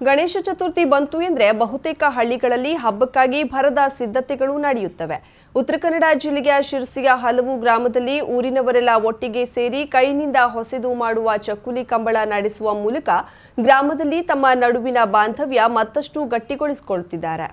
ಗಣೇಶ ಚತುರ್ಥಿ ಬಂತು ಎಂದರೆ ಬಹುತೇಕ ಹಳ್ಳಿಗಳಲ್ಲಿ ಹಬ್ಬಕ್ಕಾಗಿ ಭರದ ಸಿದ್ಧತೆಗಳು ನಡೆಯುತ್ತವೆ. ಉತ್ತರ ಕನ್ನಡ ಜಿಲ್ಲೆಯ ಶಿರಸಿಯ ಹಲವು ಗ್ರಾಮದಲ್ಲಿ ಊರಿನವರೆಲ್ಲ ಒಟ್ಟಿಗೆ ಸೇರಿ ಕೈನಿಂದ ಹೊಸೆದು ಮಾಡುವ ಚಕ್ಕುಲಿ ಕಂಬಳ ನಡೆಸುವ ಮೂಲಕ ಗ್ರಾಮದಲ್ಲಿ ತಮ್ಮ ನಡುವಿನ ಬಾಂಧವ್ಯ ಮತ್ತಷ್ಟು ಗಟ್ಟಿಗೊಳಿಸಿಕೊಳ್ಳುತ್ತಿದ್ದಾರೆ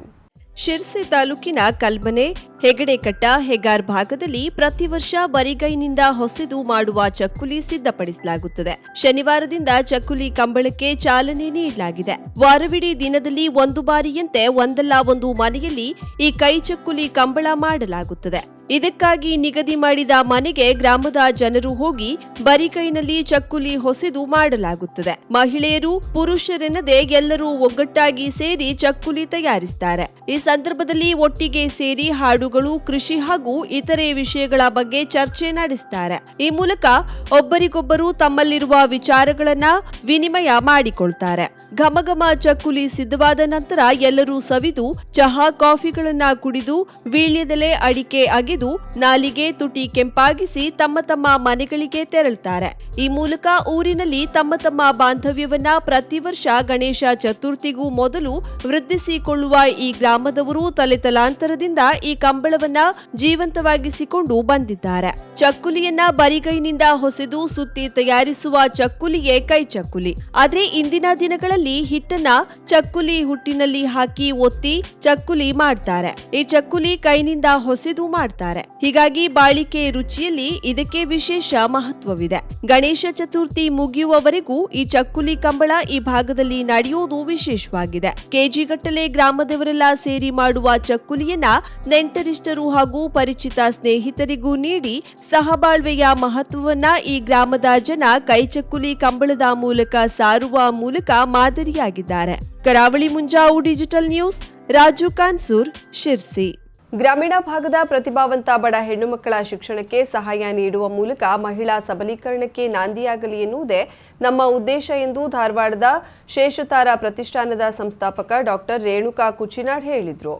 ಶಿರ್ಸಿ ತಾಲೂಕಿನ ಕಲ್ಮನೆ ಹೆಗಡೆಕಟ್ಟ, ಹೆಗಾರ್ ಭಾಗದಲ್ಲಿ ಪ್ರತಿ ವರ್ಷ ಬರಿಗೈನಿಂದ ಹೊಸೆದು ಮಾಡುವ ಚಕ್ಕುಲಿ ಸಿದ್ಧಪಡಿಸಲಾಗುತ್ತದೆ. ಶನಿವಾರದಿಂದ ಚಕ್ಕುಲಿ ಕಂಬಳಕ್ಕೆ ಚಾಲನೆ ನೀಡಲಾಗಿದೆ. ವಾರವಿಡೀ ದಿನದಲ್ಲಿ ಒಂದು ಬಾರಿಯಂತೆ ಒಂದಲ್ಲ ಒಂದು ಮನೆಯಲ್ಲಿ ಈ ಕೈ ಚಕ್ಕುಲಿ ಕಂಬಳ ಮಾಡಲಾಗುತ್ತದೆ. ಇದಕ್ಕಾಗಿ ನಿಗದಿ ಮಾಡಿದ ಮನೆಗೆ ಗ್ರಾಮದ ಜನರು ಹೋಗಿ ಬರಿಕೈನಲ್ಲಿ ಚಕ್ಕುಲಿ ಹೊಸೆದು ಮಾಡಲಾಗುತ್ತದೆ. ಮಹಿಳೆಯರು, ಪುರುಷರೆನ್ನದೆ ಎಲ್ಲರೂ ಒಗ್ಗಟ್ಟಾಗಿ ಸೇರಿ ಚಕ್ಕುಲಿ ತಯಾರಿಸುತ್ತಾರೆ ಈ ಸಂದರ್ಭದಲ್ಲಿ ಒಟ್ಟಿಗೆ ಸೇರಿ ಹಾಡುಗಳು, ಕೃಷಿ ಹಾಗೂ ಇತರೆ ವಿಷಯಗಳ ಬಗ್ಗೆ ಚರ್ಚೆ ನಡೆಸುತ್ತಾರೆ ಈ ಮೂಲಕ ಒಬ್ಬರಿಗೊಬ್ಬರು ತಮ್ಮಲ್ಲಿರುವ ವಿಚಾರಗಳನ್ನ ವಿನಿಮಯ ಮಾಡಿಕೊಳ್ತಾರೆ. ಘಮಘಮ ಚಕ್ಕುಲಿ ಸಿದ್ಧವಾದ ನಂತರ ಎಲ್ಲರೂ ಸವಿದು ಚಹಾ, ಕಾಫಿಗಳನ್ನ ಕುಡಿದು ವೀಳ್ಯದೆಲೆ ಅಡಿಕೆ ಅಗೆದು ನಾಲಿಗೆ ತುಟಿ ಕೆಂಪಾಗಿಸಿ ತಮ್ಮ ತಮ್ಮ ಮನೆಗಳಿಗೆ ತೆರಳುತ್ತಾರೆ ಈ ಮೂಲಕ ಊರಿನಲ್ಲಿ ತಮ್ಮ ತಮ್ಮ ಬಾಂಧವ್ಯವನ್ನ ಪ್ರತಿ ವರ್ಷ ಗಣೇಶ ಚತುರ್ಥಿಗೂ ಮೊದಲು ವೃದ್ಧಿಸಿಕೊಳ್ಳುವ ಈ ಗ್ರಾಮದವರು ತಲೆತಲಾಂತರದಿಂದ ಈ ಕಂಬಳವನ್ನ ಜೀವಂತವಾಗಿಸಿಕೊಂಡು ಬಂದಿದ್ದಾರೆ. ಚಕ್ಕುಲಿಯನ್ನ ಬರಿಗೈನಿಂದ ಹೊಸೆದು ಸುತ್ತಿ ತಯಾರಿಸುವ ಚಕ್ಕುಲಿಯೇ ಕೈ ಚಕ್ಕುಲಿ. ಆದ್ರೆ ಇಂದಿನ ದಿನಗಳಲ್ಲಿ ಹಿಟ್ಟನ್ನ ಚಕ್ಕುಲಿ ಹುಟ್ಟಿನಲ್ಲಿ ಹಾಕಿ ಒತ್ತಿ ಚಕ್ಕುಲಿ ಮಾಡ್ತಾರೆ. ಈ ಚಕ್ಕುಲಿ ಕೈನಿಂದ ಹೊಸೆದು ಮಾಡ್ತಾರೆ. ಹೀಗಾಗಿ ಬಾಳಿಕೆ ರುಚಿಯಲ್ಲಿ ಇದಕ್ಕೆ ವಿಶೇಷ ಮಹತ್ವವಿದೆ. ಗಣೇಶ ಚತುರ್ಥಿ ಮುಗಿಯುವವರೆಗೂ ಈ ಚಕ್ಕುಲಿ ಕಂಬಳ ಈ ಭಾಗದಲ್ಲಿ ನಡೆಯುವುದು ವಿಶೇಷವಾಗಿದೆ. ಕೆಜಿಗಟ್ಟಲೆ ಗ್ರಾಮದವರೆಲ್ಲ ಸೇರಿ ಮಾಡುವ ಚಕ್ಕುಲಿಯನ್ನ ನೆಂಟರಿಷ್ಟರು ಹಾಗೂ ಪರಿಚಿತ ಸ್ನೇಹಿತರಿಗೂ ನೀಡಿ ಸಹಬಾಳ್ವೆಯ ಮಹತ್ವವನ್ನ ಈ ಗ್ರಾಮದ ಜನ ಕೈಚಕ್ಕುಲಿ ಕಂಬಳದ ಮೂಲಕ ಸಾರುವ ಮೂಲಕ ಮಾದರಿಯಾಗಿದ್ದಾರೆ. Karavali Munjavu digital news, Raju Kansur, Sirsi. ಗ್ರಾಮೀಣ ಭಾಗದ ಪ್ರತಿಭಾವಂತ ಬಡ ಹೆಣ್ಣು ಮಕ್ಕಳ ಶಿಕ್ಷಣಕ್ಕೆ ಸಹಾಯ ನೀಡುವ ಮೂಲಕ ಮಹಿಳಾ ಸಬಲೀಕರಣಕ್ಕೆ ನಾಂದಿಯಾಗಲಿ ಎನ್ನುವುದೇ ನಮ್ಮ ಉದ್ದೇಶ ಎಂದು ಧಾರವಾಡದ ಶೇಷತಾರ ಪ್ರತಿಷ್ಠಾನದ ಸಂಸ್ಥಾಪಕ ಡಾಕ್ಟರ್ ರೇಣುಕಾ ಕುಚಿನಾಡ್ ಹೇಳಿದರು.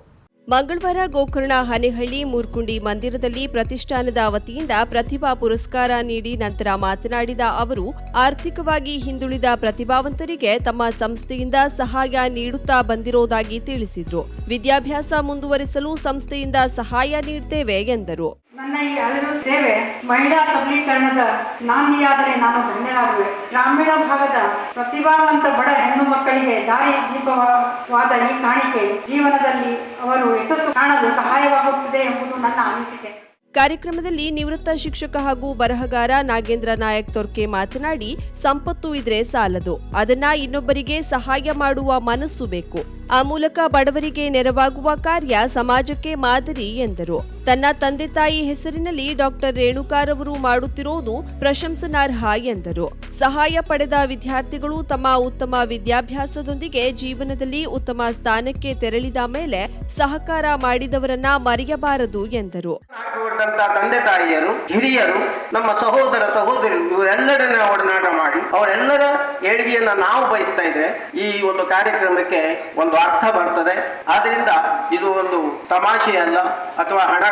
ಮಂಗಳವಾರ ಗೋಕರ್ಣ ಹನೆಹಳ್ಳಿ ಮೂರ್ಕುಂಡಿ ಮಂದಿರದಲ್ಲಿ ಪ್ರತಿಷ್ಠಾನದ ವತಿಯಿಂದ ಪ್ರತಿಭಾ ಪುರಸ್ಕಾರ ನೀಡಿ ನಂತರ ಮಾತನಾಡಿದ ಅವರು, ಆರ್ಥಿಕವಾಗಿ ಹಿಂದುಳಿದ ಪ್ರತಿಭಾವಂತರಿಗೆ ತಮ್ಮ ಸಂಸ್ಥೆಯಿಂದ ಸಹಾಯ ನೀಡುತ್ತಾ ಬಂದಿರೋದಾಗಿ ತಿಳಿಸಿದರು. ವಿದ್ಯಾಭ್ಯಾಸ ಮುಂದುವರಿಸಲು ಸಂಸ್ಥೆಯಿಂದ ಸಹಾಯ ನೀಡುತ್ತೇವೆ ಎಂದರು. ನನ್ನ ಈ ಅಳಿರು ಸೇವೆ ಮಹಿಳಾ ಸಬಲೀಕರಣದ ನಾಂದಿಯಾದರೆ ನಾನು ಧನ್ಯರಾಗುವೆ ಗ್ರಾಮೀಣ ಭಾಗದ ಪ್ರತಿಭಾವಂತ ಬಡ ಹೆಣ್ಣು ಮಕ್ಕಳಿಗೆ ದಾರಿ ದೀಪವಾದ ಈ ಕಾಣಿಕೆ ಜೀವನದಲ್ಲಿ ಅವರು ಯಶಸ್ಸು ಕಾಣಲು ಸಹಾಯವಾಗುತ್ತದೆ ಎಂಬುದು ನನ್ನ ಅನಿಸಿಕೆ. ಕಾರ್ಯಕ್ರಮದಲ್ಲಿ ನಿವೃತ್ತ ಶಿಕ್ಷಕ ಹಾಗೂ ಬರಹಗಾರ ನಾಗೇಂದ್ರ ನಾಯಕ್ ತೊರ್ಕೆ ಮಾತನಾಡಿ, ಸಂಪತ್ತು ಇದ್ರೆ ಸಾಲದು. ಅದನ್ನ ಇನ್ನೊಬ್ಬರಿಗೆ ಸಹಾಯ ಮಾಡುವ ಮನಸ್ಸು ಬೇಕು. ಆ ಮೂಲಕ ಬಡವರಿಗೆ ನೆರವಾಗುವ ಕಾರ್ಯ ಸಮಾಜಕ್ಕೆ ಮಾದರಿ ಎಂದರು. ತನ್ನ ತಂದೆ ತಾಯಿ ಹೆಸರಿನಲ್ಲಿ ಡಾಕ್ಟರ್ ರೇಣುಕಾರವರು ಮಾಡುತ್ತಿರುವುದು ಪ್ರಶಂಸನಾರ್ಹ ಎಂದರು. ಸಹಾಯ ಪಡೆದ ವಿದ್ಯಾರ್ಥಿಗಳು ತಮ್ಮ ಉತ್ತಮ ವಿದ್ಯಾಭ್ಯಾಸದೊಂದಿಗೆ ಜೀವನದಲ್ಲಿ ಉತ್ತಮ ಸ್ಥಾನಕ್ಕೆ ತೆರಳಿದ ಮೇಲೆ ಸಹಕಾರ ಮಾಡಿದವರನ್ನ ಮರೆಯಬಾರದು ಎಂದರು. ಹಾಕಿಕೊಟ್ಟಂತ ತಂದೆ ತಾಯಿಯರು, ಹಿರಿಯರು, ನಮ್ಮ ಸಹೋದರ ಸಹೋದರಿ ಇವರೆಲ್ಲರನ್ನ ಒಡನಾಟ ಮಾಡಿ, ಅವರೆಲ್ಲರ ಏಳ್ಗೆಯನ್ನ ನಾವು ಬಯಸ್ತಾ ಇದ್ರೆ ಈ ಒಂದು ಕಾರ್ಯಕ್ರಮಕ್ಕೆ ಒಂದು ಅರ್ಥ ಬರ್ತದೆ. ಆದ್ರಿಂದ ಇದು ಒಂದು ತಮಾಷೆ ಅಲ್ಲ, ಅಥವಾ ಹಣ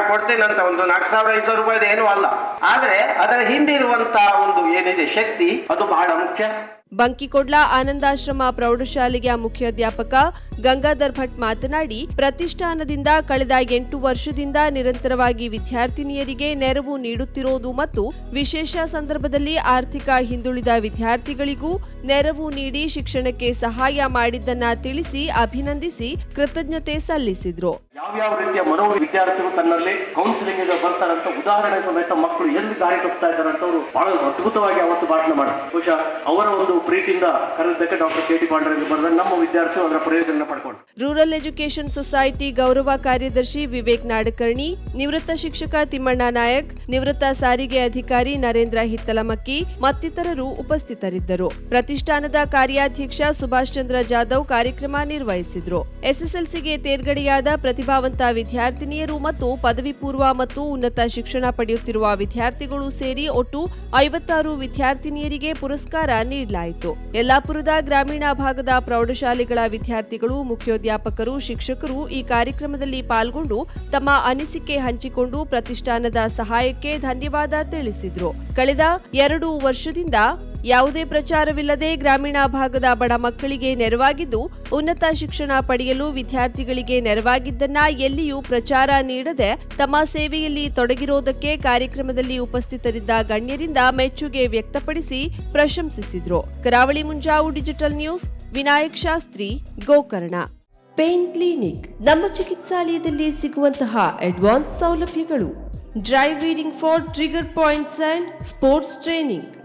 ಅಂತ ಒಂದು ನಾಲ್ಕು ಸಾವಿರ ಐದು ಸಾವಿರ ರೂಪಾಯಿದು ಏನೂ ಅಲ್ಲ. ಆದ್ರೆ ಅದರ ಹಿಂದಿರುವಂತಹ ಒಂದು ಏನಿದೆ ಶಕ್ತಿ, ಅದು ಬಹಳ ಮುಖ್ಯ. ಬಂಕಿಕೊಡ್ಲ ಆನಂದಾಶ್ರಮ ಪ್ರೌಢಶಾಲೆಯ ಮುಖ್ಯಾಧ್ಯಾಪಕ ಗಂಗಾಧರ್ ಭಟ್ ಮಾತನಾಡಿ, ಪ್ರತಿಷ್ಠಾನದಿಂದ ಕಳೆದ ಎಂಟು ವರ್ಷದಿಂದ ನಿರಂತರವಾಗಿ ವಿದ್ಯಾರ್ಥಿನಿಯರಿಗೆ ನೆರವು ನೀಡುತ್ತಿರೋದು ಮತ್ತು ವಿಶೇಷ ಸಂದರ್ಭದಲ್ಲಿ ಆರ್ಥಿಕ ಹಿಂದುಳಿದ ವಿದ್ಯಾರ್ಥಿಗಳಿಗೂ ನೆರವು ನೀಡಿ ಶಿಕ್ಷಣಕ್ಕೆ ಸಹಾಯ ಮಾಡಿದ್ದನ್ನ ತಿಳಿಸಿ ಅಭಿನಂದಿಸಿ ಕೃತಜ್ಞತೆ ಸಲ್ಲಿಸಿದ್ರು. ಯಾವ್ಯಾವ ರೀತಿಯ ಮನೋ ವಿದ್ಯಾರ್ಥಿಗಳು ತನ್ನಲ್ಲಿ ಕೌನ್ಸಿಲಿಂಗ್ ಬರ್ತಾರಂತ ಉದಾಹರಣೆ ಸಮೇತ ಮಕ್ಕಳು ಎಲ್ಲಿ ದಾರಿ ತಪ್ಪುತ್ತಾ ಇದ್ದಾರೆ ಅಂತ ಅವರು ಬಹಳ ಅದ್ಭುತವಾಗಿ ಅವತ್ತು ಭಾಷಣ ಮಾಡಿದ್ರು. ಬಹುಶಃ ಅವರ ಒಂದು ಪ್ರೀತಿಯಿಂದ ಕರೆದಕ್ಕೆ ಡಾಕ್ಟರ್ ಕೆ ಟಿ ನಮ್ಮ ವಿದ್ಯಾರ್ಥಿಗಳು ಅದರ ಪ್ರಯೋಜನ ರೂರಲ್ ಎಜುಕೇಶನ್ ಸೊಸೈಟಿ ಗೌರವ ಕಾರ್ಯದರ್ಶಿ ವಿವೇಕ್ ನಾಡಕರ್ಣಿ, ನಿವೃತ್ತ ಶಿಕ್ಷಕ ತಿಮ್ಮಣ್ಣ ನಾಯಕ್, ನಿವೃತ್ತ ಸಾರಿಗೆ ಅಧಿಕಾರಿ ನರೇಂದ್ರ ಹಿತ್ತಲಮಕ್ಕಿ ಮತ್ತಿತರರು ಉಪಸ್ಥಿತರಿದ್ದರು. ಪ್ರತಿಷ್ಠಾನದ ಕಾರ್ಯಾಧ್ಯಕ್ಷ ಸುಭಾಷ್ ಚಂದ್ರ ಜಾಧವ್ ಕಾರ್ಯಕ್ರಮ ನಿರ್ವಹಿಸಿದ್ರು. ಎಸ್ಎಸ್ಎಲ್ಸಿಗೆ ತೇರ್ಗಡೆಯಾದ ಪ್ರತಿಭಾವಂತ ವಿದ್ಯಾರ್ಥಿನಿಯರು ಮತ್ತು ಪದವಿ ಪೂರ್ವ ಮತ್ತು ಉನ್ನತ ಶಿಕ್ಷಣ ಪಡೆಯುತ್ತಿರುವ ವಿದ್ಯಾರ್ಥಿಗಳು ಸೇರಿ ಒಟ್ಟು ಐವತ್ತಾರು ವಿದ್ಯಾರ್ಥಿನಿಯರಿಗೆ ಪುರಸ್ಕಾರ ನೀಡಲಾಯಿತು. ಯಲ್ಲಾಪುರದ ಗ್ರಾಮೀಣ ಭಾಗದ ಪ್ರೌಢಶಾಲೆಗಳ ವಿದ್ಯಾರ್ಥಿಗಳು ಮುಖ್ಯೋಧ್ಯಾಪಕರು ಶಿಕ್ಷಕರು ಈ ಕಾರ್ಯಕ್ರಮದಲ್ಲಿ ಪಾಲ್ಗೊಂಡು ತಮ್ಮ ಅನಿಸಿಕೆ ಹಂಚಿಕೊಂಡು ಪ್ರತಿಷ್ಠಾನದ ಸಹಾಯಕ್ಕೆ ಧನ್ಯವಾದ ತಿಳಿಸಿದರು. ಕಳೆದ ಎರಡು ವರ್ಷದಿಂದ ಯಾವುದೇ ಪ್ರಚಾರವಿಲ್ಲದೆ ಗ್ರಾಮೀಣ ಭಾಗದ ಬಡ ಮಕ್ಕಳಿಗೆ ನೆರವಾಗಿದ್ದು ಉನ್ನತ ಶಿಕ್ಷಣ ಪಡೆಯಲು ವಿದ್ಯಾರ್ಥಿಗಳಿಗೆ ನೆರವಾಗಿದ್ದನ್ನ ಎಲ್ಲಿಯೂ ಪ್ರಚಾರ ನೀಡದೆ ತಮ್ಮ ಸೇವೆಯಲ್ಲಿ ತೊಡಗಿರೋದಕ್ಕೆ ಕಾರ್ಯಕ್ರಮದಲ್ಲಿ ಉಪಸ್ಥಿತರಿದ್ದ ಗಣ್ಯರಿಂದ ಮೆಚ್ಚುಗೆ ವ್ಯಕ್ತಪಡಿಸಿ ಪ್ರಶಂಸಿಸಿದ್ರು. Karavali Munjavu digital news, Vinayak Shastri, Gokarna. Pain clinic, ನಮ್ಮ ಚಿಕಿತ್ಸಾಲಯದಲ್ಲಿ ಸಿಗುವಂತಹ ಅಡ್ವಾನ್ಸ್ ಸೌಲಭ್ಯಗಳು. Dry needling for trigger points and sports training.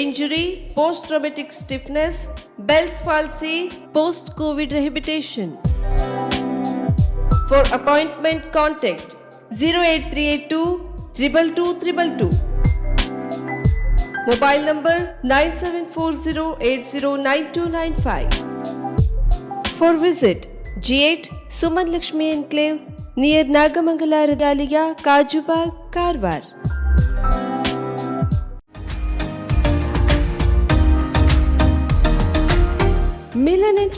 injury, post traumatic stiffness, Bell's palsy, post COVID rehabilitation. For appointment, contact 08382 222 Mobile number 9740809295. For visit G8 Suman Lakshmi Enclave near Nagamangala Regalia, Kajubag, Karwar.